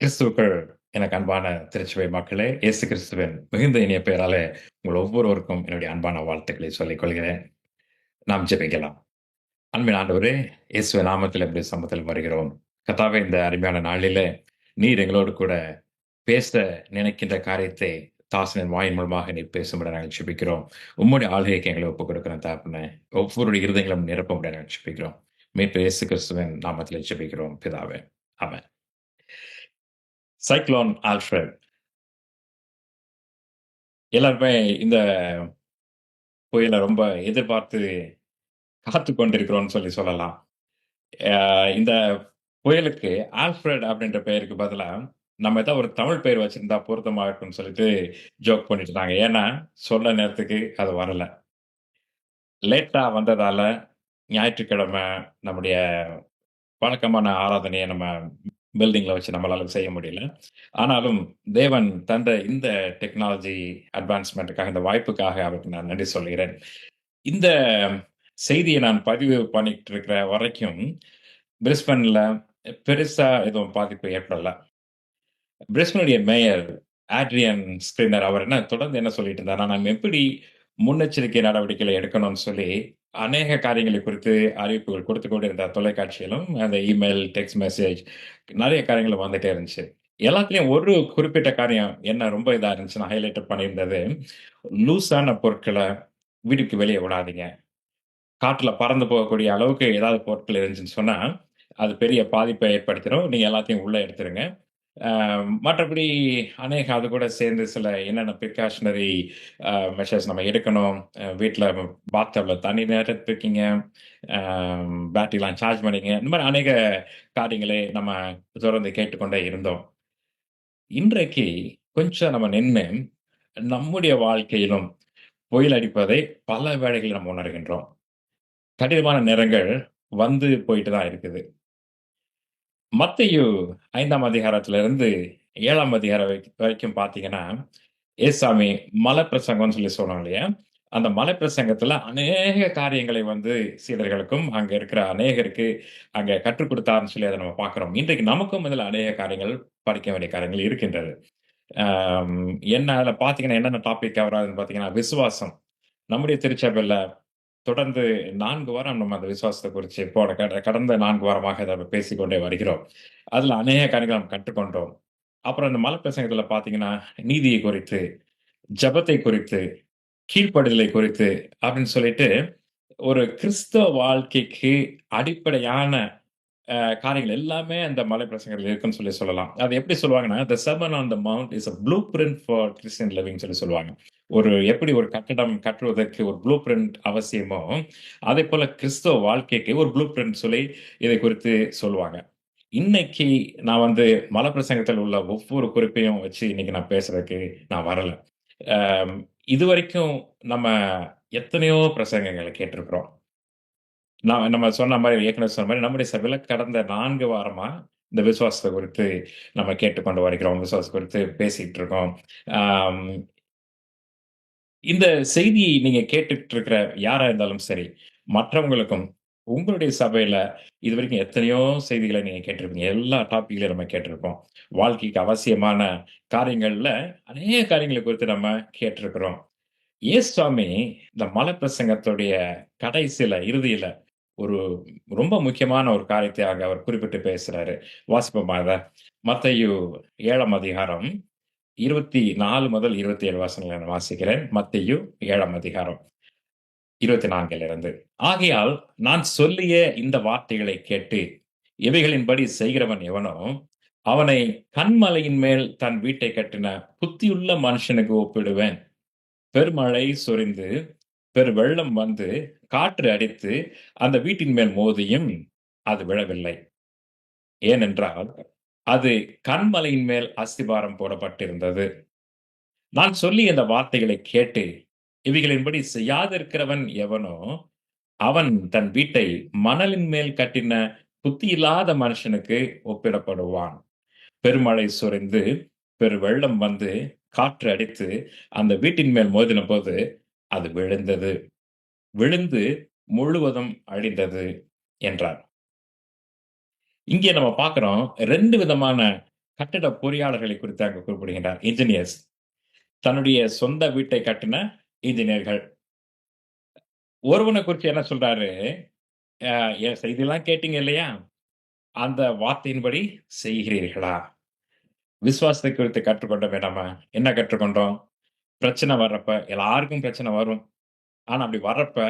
கிறிஸ்துவுக்குள் எனக்கு அன்பான திருச்சுவை மக்களே இயேசு கிறிஸ்துவின் மிகுந்த இனிய பெயராலே உங்கள் ஒவ்வொருவருக்கும் என்னுடைய அன்பான வாழ்த்துக்களை சொல்லிக் கொள்கிறேன். நாம் ஜெபிக்கலாம். அன்பின் ஆண்டவரே இயேசுவை நாமத்தில் எப்படி சமத்தில் வருகிறோம். கதாவே இந்த அருமையான நாளில் நீர் எங்களோடு கூட பேச நினைக்கின்ற காரியத்தை தாசனின் வாயின் மூலமாக நீ பேசும்படி நாங்கள் ஜெபிக்கிறோம். உம்முடைய ஆளுகைக்கு எங்களை ஒப்புக் கொடுக்கணும் தாப்புன ஒவ்வொருடைய இருதயங்களும் நிரப்பும்படி நாங்கள் ஜெபிக்கிறோம். மீட்பு இயேசு கிறிஸ்துவின் நாமத்தில் ஜெபிக்கிறோம். பிதாவே அவன் சைக்ளோன் ஆல்ஃபிரட் எல்லாருமே இந்த புயலை ரொம்ப எதிர்பார்த்து காத்து கொண்டிருக்கிறோம்னு சொல்லி சொல்லலாம். இந்த புயலுக்கு ஆல்ஃபிரட் அப்படின்ற பெயருக்கு பதிலா நம்ம ஏதாவது ஒரு தமிழ் பெயர் வச்சிருந்தா பொருத்தமாக இருக்கும்னு சொல்லிட்டு ஜோக் பண்ணிட்டு இருந்தாங்க ஏன்னா சொல்ல நேரத்துக்கு அது வரல. லேட்டா வந்ததால ஞாயிற்றுக்கிழமை நம்முடைய வழக்கமான ஆராதனையை நம்ம பில்டிங்ல வச்சு நம்மளால செய்ய முடியல. ஆனாலும் தேவன் தந்த இந்த டெக்னாலஜி அட்வான்ஸ்மெண்ட்டுக்காக இந்த வாய்ப்புக்காக அவருக்கு நான் நன்றி சொல்கிறேன். இந்த செய்தியை நான் பதிவு பண்ணிட்டு இருக்கிற வரைக்கும் பிரிஸ்பன்ல பெருசா எதுவும் பாதிப்பு ஏற்படல. பிரிஸ்பனுடைய மேயர் ஆட்ரியன் ஸ்கிரீனர் அவர் என்ன தொடர்ந்து என்ன சொல்லிட்டு இருந்தார் நான் எப்படி முன்னெச்சரிக்கை நடவடிக்கைகளை எடுக்கணும்னு சொல்லி அநேக காரியங்களை குறித்து அறிவிப்புகள் கொடுத்து கொண்டு இருந்த தொலைக்காட்சியிலும் அந்த இமெயில் டெக்ஸ்ட் மெசேஜ் நிறைய காரியங்கள் வந்துட்டே இருந்துச்சு. எல்லாத்துலேயும் ஒரு குறிப்பிட்ட காரியம் என்ன ரொம்ப இதாக இருந்துச்சுன்னா ஹைலைட் பண்ணியிருந்தது லூஸான பொருட்களை வீட்டுக்கு வெளியே விடாதீங்க. காட்டில் பறந்து போகக்கூடிய அளவுக்கு ஏதாவது பொருட்கள் இருந்துச்சுன்னு சொன்னால் அது பெரிய பாதிப்பை ஏற்படுத்திடும். நீங்கள் எல்லாத்தையும் உள்ளே எடுத்துருங்க. மற்றபடி அநேக அது கூட சேர்ந்து சில என்னென்ன ப்ரிகாஷனரி மெஷர்ஸ் நம்ம எடுக்கணும். வீட்டில் பாத்டப்ல தண்ணி நேரத்து இருக்கீங்க பேட்டரிலாம் சார்ஜ் பண்ணிங்க இந்த மாதிரி அநேக காரியங்களை நம்ம தொடர்ந்து கேட்டுக்கொண்டே இருந்தோம். இன்றைக்கு கொஞ்சம் நம்ம நின்று நம்முடைய வாழ்க்கையிலும் புயல் அடிப்பதை பல வேலைகளில் நம்ம உணர்கின்றோம். கடினமான நிறங்கள் வந்து போயிட்டு தான் இருக்குது. மத்தையு ஐந்தாம் அதிகாரத்திலிருந்து ஏழாம் அதிகாரம் வரைக்கும் வரைக்கும் பார்த்தீங்கன்னா ஏசாமி மலை பிரசங்கம்னு சொல்லி சொல்றோம் இல்லையா? அந்த மலை பிரசங்கத்துல அநேக காரியங்களை வந்து சீடர்களுக்கும் அங்க இருக்கிற அநேகருக்கு அங்க கற்றுக் கொடுத்தாருன்னு சொல்லி அதை நம்ம பார்க்கிறோம் இன்றைக்கு நமக்கும் இதில் அநேக காரியங்கள் படிக்க வேண்டிய காரியங்கள் இருக்கின்றது. என்ன அதில் பார்த்தீங்கன்னா என்னென்ன டாபிக் கவர் ஆகுதுன்னு பார்த்தீங்கன்னா விசுவாசம். நம்முடைய திருச்சபையில் தொடர்ந்து நான்கு வாரம் நம்ம அந்த விசுவாசத்தை குறித்து போன கட- கடந்த நான்கு வாரமாக இதை பேசிக்கொண்டே வருகிறோம். அதில் அநேக காரியங்கள் நாம் கற்றுக்கொண்டோம். அப்புறம் இந்த மலை பிரசங்கத்தில் பார்த்தீங்கன்னா நீதியை குறித்து ஜெபத்தை குறித்து கீழ்ப்படுதலை குறித்து அப்படின்னு சொல்லிட்டு ஒரு கிறிஸ்தவ வாழ்க்கைக்கு அடிப்படையான காரியங்கள் எல்லாமே அந்த மலை பிரசங்கத்தில் இருக்குன்னு சொல்லி சொல்லலாம். அது எப்படி சொல்லுவாங்கன்னா the sermon on the mount is a blueprint for Christian living சொல்லி சொல்லுவாங்க. ஒரு எப்படி ஒரு கட்டடம் கட்டுவதற்கு ஒரு ப்ளூ பிரிண்ட் அவசியமோ அதே போல கிறிஸ்தவ வாழ்க்கைக்கு ஒரு ப்ளூ பிரிண்ட் சொல்லி இதை குறித்து சொல்லுவாங்க. இன்னைக்கு நான் வந்து மலை பிரசங்கத்தில் உள்ள ஒவ்வொரு குறிப்பையும் வச்சு இன்னைக்கு நான் பேசுறதுக்கு நான் வரல. இது இதுவரைக்கும் நம்ம எத்தனையோ பிரசங்கங்களை கேட்டிருக்கிறோம். நான் நம்ம சொன்ன மாதிரி ஏற்கனவே சொன்ன மாதிரி நம்முடைய சபையில் கடந்த நான்கு வாரமா இந்த விசுவாசத்தை குறித்து நம்ம கேட்டுக்கொண்டு வருகிறோம். விசுவாசம் குறித்து பேசிகிட்டு இருக்கோம். இந்த செய்தியை நீங்க கேட்டுட்டு இருக்கிற யாரா இருந்தாலும் சரி மற்றவங்களுக்கும் உங்களுடைய சபையில இது வரைக்கும் எத்தனையோ செய்திகளை நீங்க கேட்டிருப்பீங்க. எல்லா டாபிக்லையும் நம்ம கேட்டிருப்போம். வாழ்க்கைக்கு அவசியமான காரியங்கள்ல அநேக காரியங்களை குறித்து நம்ம கேட்டிருக்கிறோம். ஏசுவாமி இந்த மலை பிரசங்கத்துடைய கடைசியில இறுதியில ஒரு ரொம்ப முக்கியமான ஒரு காரியத்தை அங்க அவர் குறிப்பிட்டு பேசுறாரு. வாசிப்போமாக மத்தையு ஏழாம் அதிகாரம் இருபத்தி நாலு முதல் இருபத்தி ஏழு வாசங்களை நான் வாசிக்கிறேன். மத்தையு ஏழாம் அதிகாரம் இருபத்தி நான்கிலிருந்து. ஆகையால் நான் சொல்லிய இந்த வார்த்தைகளை கேட்டு இவைகளின்படி செய்கிறவன் எவனோ அவனை கண்மலையின் மேல் தன் வீட்டை கட்டின புத்தியுள்ள மனுஷனுக்கு ஒப்பிடுவேன். பெருமழை சொரிந்து பெரு வெள்ளம் வந்து காற்று அடித்து அந்த வீட்டின் மேல் மோதியும் அது விழவில்லை. ஏனென்றால் அது கண்மலையின் மேல் அஸ்திபாரம் போடப்பட்டிருந்தது. நான் சொல்லி இந்த வார்த்தைகளை கேட்டு இவைகளின்படி செய்யாதிருக்கிறவன் எவனோ அவன் தன் வீட்டை மணலின் மேல் கட்டின புத்தி இல்லாத மனுஷனுக்கு ஒப்பிடப்படுவான். பெருமழை சுரிந்து பெரு வெள்ளம் வந்து காற்று அடித்து அந்த வீட்டின் மேல் மோதின போது அது விழுந்தது. விழுந்து முழுவதும் அழிந்தது என்றார் இங்கே நம்ம பார்க்குறோம் ரெண்டு விதமான கட்டிட பொறியாளர்களை குறித்து அங்கே குறிப்பிடுகின்றார். இன்ஜினியர்ஸ் தன்னுடைய சொந்த வீட்டை கட்டின இன்ஜினியர்கள் ஒருவனை குறித்து என்ன சொல்றாரு? அஹ், செய்தியெல்லாம் கேட்டீங்க இல்லையா? அந்த வார்த்தையின்படி செய்கிறீர்களா? விசுவாசத்தை குறித்து கற்றுக்கொண்ட நம்ம. என்ன கற்றுக்கொண்டோம்? பிரச்சனை வர்றப்ப எல்லாருக்கும் பிரச்சனை வரும். ஆனா அப்படி வர்றப்ப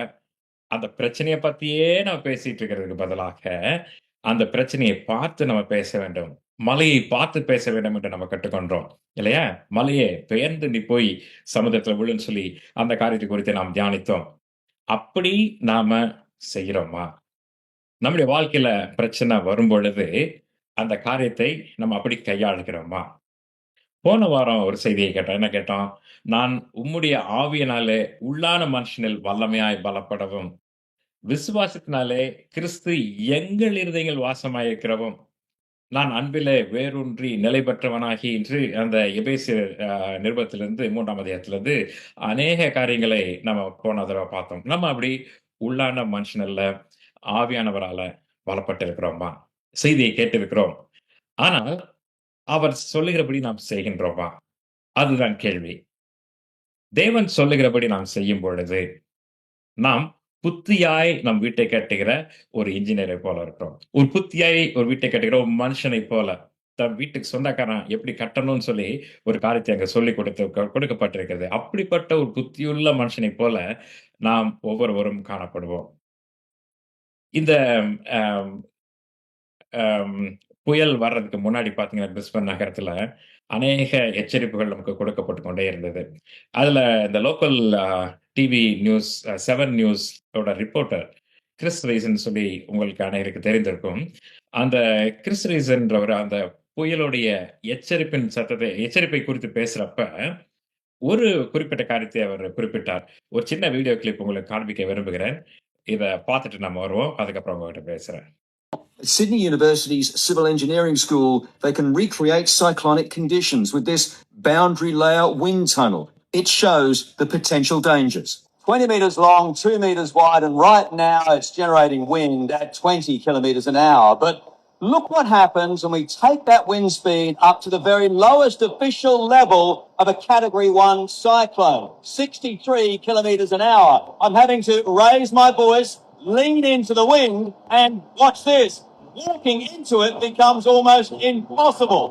அந்த பிரச்சனையை பத்தியே நம்ம பேசிட்டு இருக்கிறதுக்கு பதிலாக அந்த பிரச்சனையை பார்த்து நம்ம பேச வேண்டும். மலையை பார்த்து பேச வேண்டும் என்று நம்ம கற்றுக்கொண்டோம். இல்லையா? மலையே பெயர்ந்து நீ போய் சமுதிரத்தில் விழுன்னு சொல்லி அந்த காரியத்தை குறித்து நாம் தியானித்தோம். அப்படி நாம செய்கிறோமா? நம்முடைய வாழ்க்கையில பிரச்சனை வரும் பொழுது அந்த காரியத்தை நம்ம அப்படி கையாளுகிறோமா? போன வாரம் ஒரு செய்தியை கேட்டோம். என்ன கேட்டோம்? நான் உம்முடைய ஆவியினாலே உள்ளான மனுஷனில் வல்லமையாய் பலப்படவும் விசுவாசத்தினாலே கிறிஸ்து எங்கள் இருதயங்கள் வாசமாயிருக்கிறவும் நான் அன்பிலே வேரூன்றி நிலை பெற்றவனாகி என்று அந்த எபேசிய நிருபத்திலிருந்து மூன்றாம் அதிகாரத்திலிருந்து அநேக காரியங்களை நம்ம போன தடவை பார்த்தோம். நம்ம அப்படி உள்ளான மனுஷனல்ல ஆவியானவரால பலப்பட்டிருக்கிறோமா செய்தியை கேட்டிருக்கிறோம். ஆனால் அவர் சொல்லுகிறபடி நாம் செய்கின்றோமா? அதுதான் கேள்வி. தேவன் சொல்லுகிறபடி நாம் செய்யும் பொழுது நாம் புத்தியாய் நம் வீட்டை கட்டுகிற ஒரு இன்ஜினியரை போல இருக்கிறோம். ஒரு புத்தியாய் ஒரு வீட்டை கட்டுகிற ஒரு மனுஷனை போல தன் வீட்டுக்கு சொந்தக்காரன் எப்படி கட்டணும்னு சொல்லி ஒரு காரியத்தை அங்க சொல்லி கொடுத்து கொடுக்கப்பட்டிருக்கிறது. அப்படிப்பட்ட ஒரு புத்தியுள்ள மனுஷனை போல நாம் ஒவ்வொருவரும் காணப்படுவோம். இந்த புயல் வர்றதுக்கு முன்னாடி பாத்தீங்கன்னா பிரிஸ்பன் நகரத்துல அநேக எச்சரிப்புகள் நமக்கு கொடுக்கப்பட்டு கொண்டே இருந்தது. அதுல இந்த லோக்கல் டிவி நியூஸ் செவன் நியூஸோட ரிப்போர்ட்டர் கிறிஸ் ரீசன் சொல்லி உங்களுக்கு அனைவருக்கு தெரிந்திருக்கும். அந்த கிறிஸ் ரீசன்றவர் அந்த புயலுடைய எச்சரிப்பின் சத்தத்தை எச்சரிப்பை குறித்து பேசுறப்ப ஒரு குறிப்பிட்ட காரியத்தை அவர் குறிப்பிட்டார். ஒரு சின்ன வீடியோ கிளிப் உங்களுக்கு காண்பிக்க விரும்புகிறேன். இதை பார்த்துட்டு நம்ம வருவோம். அதுக்கப்புறம் உங்ககிட்ட பேசுறேன். Sydney University's Civil Engineering School, they can recreate cyclonic conditions with this boundary layer wind tunnel. It shows the potential dangers. 20 metres long, 2 metres wide, and right now it's generating wind at 20 kilometres an hour. But look what happens when we take that wind speed up to the very lowest official level of a Category 1 cyclone, 63 kilometres an hour. I'm having to raise my voice, lean into the wind, and watch this Walking into it becomes almost impossible.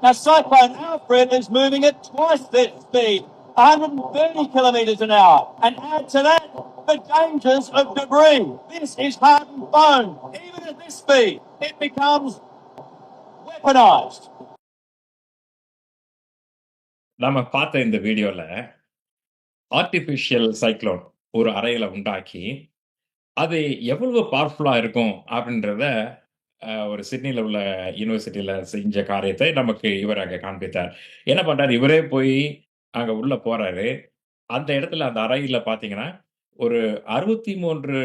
Now, Cyclone Alfred is moving at twice that speed, 130 kilometres an hour. And add to that the dangers of debris. This is hardened bone. Even at this speed, it becomes weaponized. நம்ம பார்த்த இந்த வீடியோல artificial cyclone ஒரு அறையில உண்டாக்கி அது எவ்வளவு பவர்ஃபுல்லா இருக்கும் அப்படின்றத அஹ், ஒரு சிட்னியில் உள்ள யூனிவர்சிட்டியில் செஞ்ச காரியத்தை நமக்கு இவர் அங்கே காண்பித்தார். என்ன பண்ணுறாரு இவரே போய் அங்கே உள்ளே போகிறாரு அந்த இடத்துல அந்த அறையில் பார்த்தீங்கன்னா ஒரு அறுபத்தி மூன்று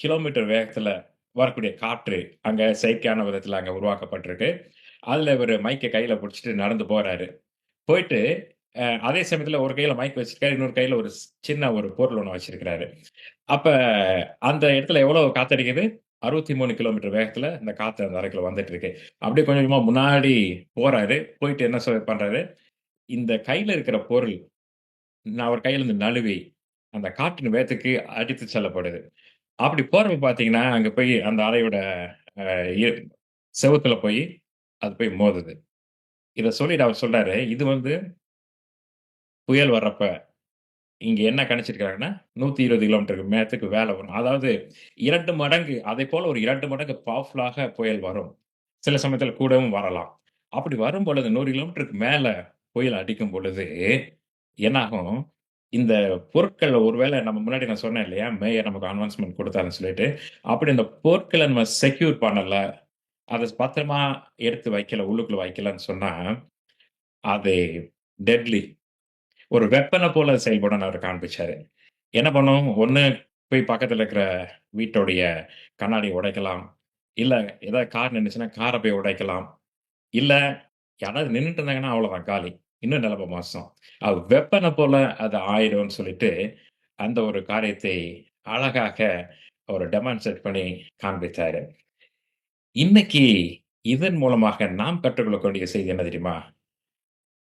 கிலோமீட்டர் வேகத்தில் வரக்கூடிய காற்று அங்கே செயற்கையான விதத்தில் அங்கே உருவாக்கப்பட்டிருக்கு. அதில் இவர் மைக்கை கையில் பிடிச்சிட்டு நடந்து போகிறாரு போயிட்டு அதே சமயத்தில் ஒரு கையில் மைக் வச்சிருக்காரு இன்னொரு கையில் ஒரு சின்ன ஒரு பொருள் ஒன்று வச்சிருக்கிறாரு. அப்போ அந்த இடத்துல எவ்வளோ காத்தடிக்குது? அறுபத்தி மூணு கிலோமீட்டர் வேகத்துல இந்த காத்து அந்த அறைக்குள்ள வந்துட்டு இருக்கு. அப்படியே கொஞ்சம் கொஞ்சமா முன்னாடி போறாரு. போயிட்டு என்ன சொல் பண்றாரு? இந்த கையில இருக்கிற பொருள் நான் அவர் கையில இருந்து நழுவி அந்த காற்றின் வேகத்துக்கு அடித்து செல்லப்படுது. அப்படி போறப்ப பாத்தீங்கன்னா அங்க போய் அந்த அறையோட செவத்துல செவுத்துல போய் அது போய் மோதுது. இதை சொல்லிட்டு அவர் சொல்றாரு இது வந்து புயல் வர்றப்ப இங்க என்ன கணிச்சிருக்காங்கன்னா நூத்தி இருபது கிலோமீட்டருக்கு மேத்துக்கு வேலை வரும். அதாவது இரண்டு மடங்கு அதே போல ஒரு இரண்டு மடங்கு பவர்ஃபுல்லாக புயல் வரும். சில சமயத்துல கூடவும் வரலாம். அப்படி வரும் பொழுது நூறு கிலோமீட்டருக்கு மேல புயல் அடிக்கும் பொழுது என்னாகும்? இந்த பொருட்கள் ஒருவேளை நம்ம முன்னாடி நான் சொன்னேன் இல்லையா மேயர் நமக்கு அன்வான்ஸ்மெண்ட் கொடுத்தாருன்னு சொல்லிட்டு அப்படி இந்த பொருட்களை நம்ம செக்யூர் பண்ணல அதை பத்திரமா எடுத்து வைக்கல உள்ளுக்குள்ள வைக்கலன்னு சொன்னா அது டெட்லி ஒரு வெப்பனை போல செயல்படும் அவர் காண்பிச்சாரு. என்ன பண்ணும்? ஒன்று போய் பக்கத்தில் இருக்கிற வீட்டோடைய கண்ணாடி உடைக்கலாம். இல்லை ஏதாவது கார் நின்றுச்சுன்னா காரை போய் உடைக்கலாம். இல்லை யாராவது நின்றுட்டு இருந்தாங்கன்னா அவ்வளோதான் காலி. இன்னும் நிலப்ப மாதம் அது வெப்பனை போல அது ஆயிடும்னு சொல்லிட்டு அந்த ஒரு காரியத்தை அழகாக ஒரு டெமான்ஸ்ட்ரேட் பண்ணி காண்பித்தாரு இன்னைக்கு இதன் மூலமாக நாம் கற்றுக்கொள்ளக்கூடிய செய்தி என்ன தெரியுமா?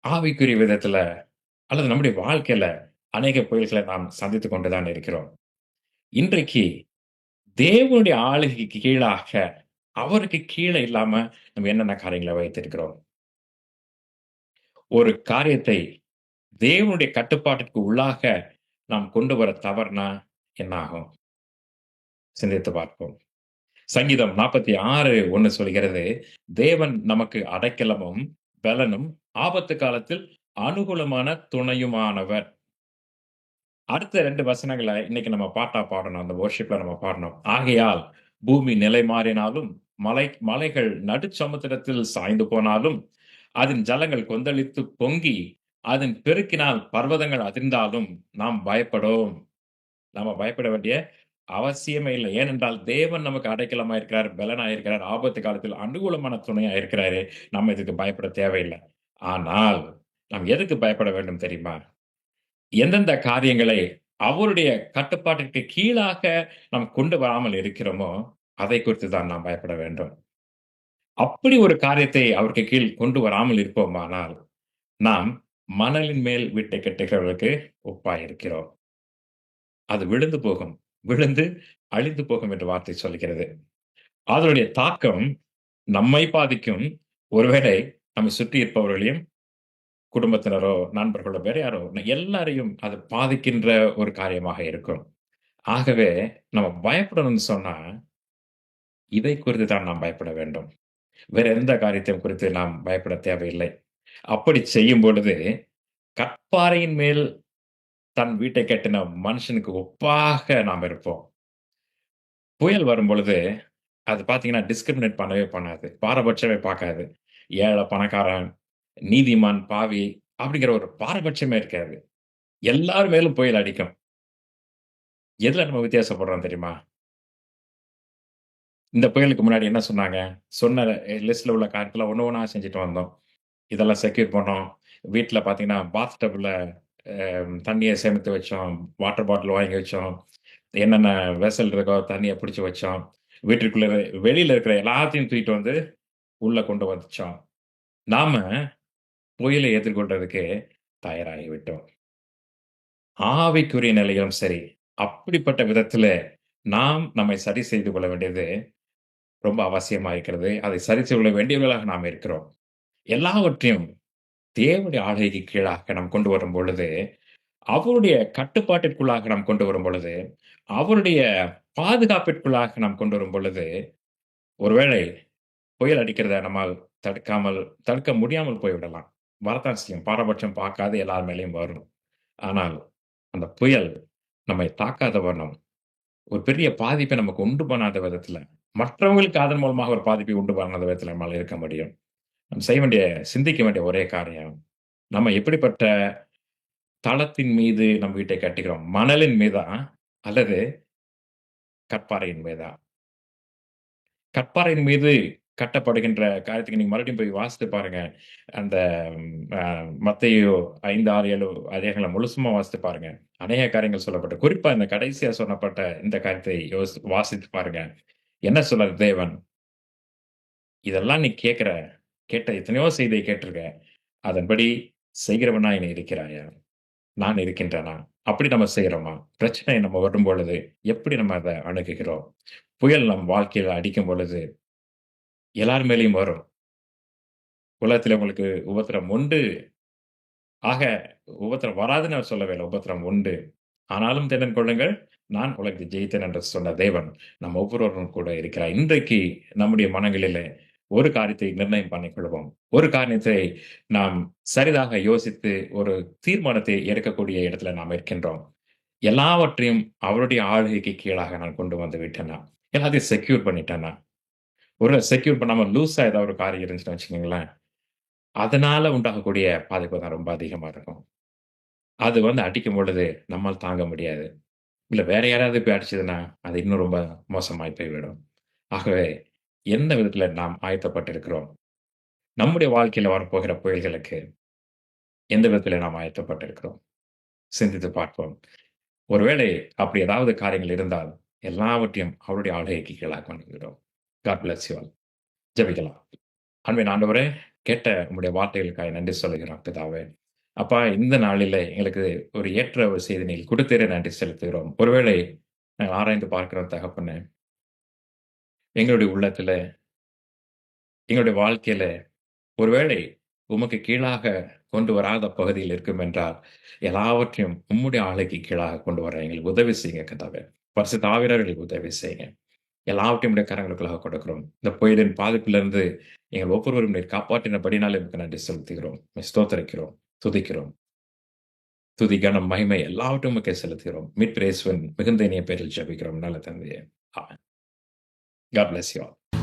ஆவிக்குரிய விதத்துல அல்லது நம்முடைய வாழ்க்கையில அநேக புயல்களை நாம் சந்தித்துக் கொண்டுதான் இருக்கிறோம். இன்றைக்கு தேவனுடைய ஆளுகைக்கு கீழாக, அவருக்கு கீழே இல்லாம நம்ம என்னென்ன காரியங்களை வைத்திருக்கிறோம்? ஒரு காரியத்தை தேவனுடைய கட்டுப்பாட்டிற்கு உள்ளாக நாம் கொண்டு வர தவறுனா என்ன ஆகும்? சிந்தித்து பார்ப்போம். சங்கீதம் நாற்பத்தி ஆறு ஒன்று சொல்கிறது, தேவன் நமக்கு அடைக்கலமும், பெலனும், ஆபத்து காலத்தில் அனுகூலமான துணையுமானவர். அடுத்த 2 வசனங்கள இன்னைக்கு நம்ம பாட்டா பாடணும். அந்த வொர்ஷிப்ல நம்ம பாடணும். ஆகையால் பூமி நிலை மாறினாலும், மலை மலைகள் நடுச்சமுத்திரத்தில் சாய்ந்து போனாலும், அதன் ஜலங்கள் கொந்தளித்து பொங்கி, அதன் பெருக்கினால் பர்வதங்கள் அதிர்ந்தாலும் நாம் பயப்படோம். நாம பயப்பட வேண்டிய அவசியமே இல்லை. ஏனென்றால் தேவன் நமக்கு அடைக்கலமா இருக்கிறார், பெலனா இருக்கிறார், ஆபத்து காலத்தில் அனுகூலமான துணையா இருக்கிறாரு. நம்ம இதுக்கு பயப்பட தேவையில்ல. ஆனால் நாம் எதுக்கு பயப்பட வேண்டும் தெரியுமா? எந்தெந்த காரியங்களை அவருடைய கட்டுப்பாட்டிற்கு கீழாக நாம் கொண்டு வராமல் இருக்கிறோமோ, அதை குறித்து தான் நாம் பயப்பட வேண்டும். அப்படி ஒரு காரியத்தை அவருக்கு கீழ் கொண்டு வராமல் இருப்போமானால், நாம் மணலின் மேல் வீட்டை கட்டுகிறவர்களுக்கு ஒப்பாயிருக்கிறோம் அது விழுந்து போகும். விழுந்து அழிந்து போகும் என்ற வார்த்தை சொல்கிறது. அதனுடைய தாக்கம் நம்மை பாதிக்கும். ஒருவேளை நம்மை சுற்றி இருப்பவர்களையும், குடும்பத்தினரோ, நண்பர்களோ, வேற யாரோ எல்லாரையும் அது பாதிக்கின்ற ஒரு காரியமாக இருக்கும். ஆகவே நம்ம பயப்படணும்னு சொன்னா, இதை குறித்து தான் நாம் பயப்பட வேண்டும். வேற எந்த காரியத்தையும் குறித்து நாம் பயப்பட தேவையில்லை. அப்படி செய்யும் பொழுது, கற்பாறையின் மேல் தன் வீட்டை கட்டின மனுஷனுக்கு ஒப்பாக நாம் இருப்போம். புயல் வரும்பொழுது, அது பார்த்தீங்கன்னா டிஸ்கிரிமினேட் பண்ணவே பண்ணாது. பாரபட்சமே பார்க்காது. ஏழை, பணக்காரன், நீதிமான், பாவி அப்படிங்கிற ஒரு பாரபட்சமே இருக்காது. எல்லார் மேலும் புயல் அடிக்கும். எதுல நம்ம வித்தியாசப்படுறோம் தெரியுமா? இந்த புயலுக்கு முன்னாடி என்ன சொன்னாங்க? சொன்ன லிஸ்ட்ல உள்ள காரியத்துல ஒன்று ஒன்றா செஞ்சுட்டு வந்தோம். இதெல்லாம் செக்யூர் பண்ணோம். வீட்டில் பார்த்தீங்கன்னா, பாத் டப்பில் தண்ணியை சேமித்து வச்சோம். வாட்டர் பாட்டில் வாங்கி வச்சோம். என்னென்ன வெசல் இருக்கோ தண்ணியை பிடிச்சி வச்சோம். வீட்டிற்குள்ள வெளியில் இருக்கிற எல்லாத்தையும் தூக்கிட்டு வந்து உள்ளே கொண்டு வந்துச்சோம். நாம் புயலை எதிர்கொள்றதுக்கு தயாராகிவிட்டோம் ஆவிக்குரிய நிலையிலும் சரி, அப்படிப்பட்ட விதத்துல நாம் நம்மை சரி செய்து கொள்ள வேண்டியது ரொம்ப அவசியமா இருக்கிறது. அதை சரி செய்து கொள்ள வேண்டியவர்களாக நாம் இருக்கிறோம். எல்லாவற்றையும் தேவனுடைய ஆளுகைக்கு கீழாக நாம் கொண்டு வரும் பொழுது, அவருடைய கட்டுப்பாட்டிற்குள்ளாக நாம் கொண்டு வரும் பொழுது, அவருடைய பாதுகாப்பிற்குள்ளாக நாம் கொண்டு வரும் பொழுது, ஒருவேளை புயல் அடிக்கிறத நம்மால் தடுக்காமல் தடுக்க முடியாமல் போய்விடலாம். வரத்தான் செய்யும். பாரபட்சம் பார்க்காது எல்லார் மேலேயும் வரும். ஆனால், அந்த புயல் நம்மை தாக்காத வண்ணம், ஒரு பெரிய பாதிப்பை நமக்கு உண்டு பண்ணாத விதத்தில் மற்றவங்களுக்கு அதன் மூலமாக ஒரு பாதிப்பை உண்டு பண்ணாத விதத்தில் நம்மளால் இருக்க முடியும். நம்ம செய்ய வேண்டிய சிந்திக்க வேண்டிய ஒரே காரியம், நம்ம எப்படிப்பட்ட தளத்தின் மீது நம்ம வீட்டை கட்டுகிறோம்? மணலின் மீதா? அல்லது கற்பாறையின் மீதா? கற்பாறையின் மீது கட்டப்படுகின்ற காரியத்துக்கு நீங்க மறுபடியும் போய் வாசித்து பாருங்க. அந்த மத்தையோ ஐந்து ஆறு ஏழு அதிகங்களை முழுசுமா வாசித்து பாருங்க. அநேக காரியங்கள் சொல்லப்பட்ட குறிப்பா இந்த கடைசியா சொல்லப்பட்ட இந்த காரியத்தை யோசி வாசித்து பாருங்க. என்ன சொல்றார் தேவன்? இதெல்லாம் நீ கேட்கிற, கேட்ட எத்தனையோ செய்தியை கேட்டிருக்க. அதன்படி செய்கிறவனா என்னை இருக்கிறாயா? நான் இருக்கின்றனா அப்படி நம்ம செய்கிறோமா பிரச்சனை நம்ம வரும் பொழுது எப்படி நம்ம அதை அணுகுகிறோம்? புயல் நம் வாழ்க்கையில் அடிக்கும் பொழுது எல்லார் மேலேயும் வரும். உலகத்தில் உங்களுக்கு உபத்திரம் உண்டு. ஆக உபத்திரம் வராதுன்னு நான் சொல்லவே இல்ல. உபத்திரம் உண்டு. ஆனாலும் திடன் கொள்ளுங்கள். நான் உலகத்தை ஜெயித்தேன் என்று சொன்ன தேவன் நம் ஒவ்வொருவரும் கூட இருக்கிறார். இன்றைக்கு நம்முடைய மனங்களிலே ஒரு காரியத்தை நிர்ணயம் பண்ணிக்கொள்வோம் ஒரு காரியத்தை நாம் சரிதாக யோசித்து ஒரு தீர்மானத்தை எடுக்கக்கூடிய இடத்துல நாம் இருக்கின்றோம். எல்லாவற்றையும் அவருடைய ஆளுகைக்கு கீழாக நான் கொண்டு வந்து விட்டேனா? எல்லாத்தையும் செக்யூர் பண்ணிட்டேனா? ஒரு செக்யூர் பண்ணாம லூஸா ஏதாவது ஒரு காரியம் இருந்துச்சுன்னு வச்சுக்கோங்களேன் அதனால உண்டாகக்கூடிய பாதிப்பு தான் ரொம்ப அதிகமா இருக்கும். அது வந்து அடிக்கும் பொழுது நம்மால் தாங்க முடியாது. இல்லை வேற யாராவது போய் அடிச்சதுன்னா, அது இன்னும் ரொம்ப மோசமாய் போய்விடும். ஆகவே எந்த விதத்தில் நாம் ஆயத்தப்பட்டிருக்கிறோம்? நம்முடைய வாழ்க்கையில் வரப்போகிற புயல்களுக்கு எந்த விதத்தில் நாம் ஆயத்தப்பட்டிருக்கிறோம்? சிந்தித்து பார்ப்போம். ஒருவேளை அப்படி ஏதாவது காரியங்கள் இருந்தால், எல்லாவற்றையும் அவருடைய ஆளுகைக்கு கீழாக கொண்டு விடும் காட் பிளஸ் யூ ஆல். ஜபிக்கலாம். அன்பின் ஆண்டவரே கேட்ட உங்களுடைய வார்த்தைகளுக்காக நன்றி சொல்கிறோம் பிதாவே. அப்பா இந்த நாளில் எங்களுக்கு ஒரு ஏற்ற ஒரு செய்தி நீங்கள் கொடுத்தேரே நன்றி செலுத்துகிறோம். ஒருவேளை நாங்கள் ஆராய்ந்து பார்க்கிறோம் தகப்பன்னு எங்களுடைய உள்ளத்துல எங்களுடைய வாழ்க்கையில ஒருவேளை உமக்கு கீழாக கொண்டு வராத பகுதியில் இருக்கும் என்றால் எல்லாவற்றையும் உம்முடைய ஆளுக்கு கீழாக கொண்டு வர எங்களுக்கு உதவி செய்யுங்க கதாவே. பரிசு தாவிரர்களுக்கு உதவி செய்யுங்க. எல்லாவற்றையும் உடைய கரங்களுக்குள்ளாக கொடுக்கிறோம். இந்த புயலின் பாதிப்பிலிருந்து எங்கள் ஒவ்வொருவரும் நீர் காப்பாற்றினபடினால் எனக்கு நன்றி செலுத்துகிறோம். ஸ்தோத்தரிக்கிறோம் துதிக்கிறோம். துதி கனம் மகிமை எல்லாவற்றும் உமக்கே செலுத்துகிறோம். மீட்பிரேஸ்வன் மிகுந்த இனிய பேரில் ஜபிக்கிறோம். நல்ல தந்தையே. ஆமென். God bless you all.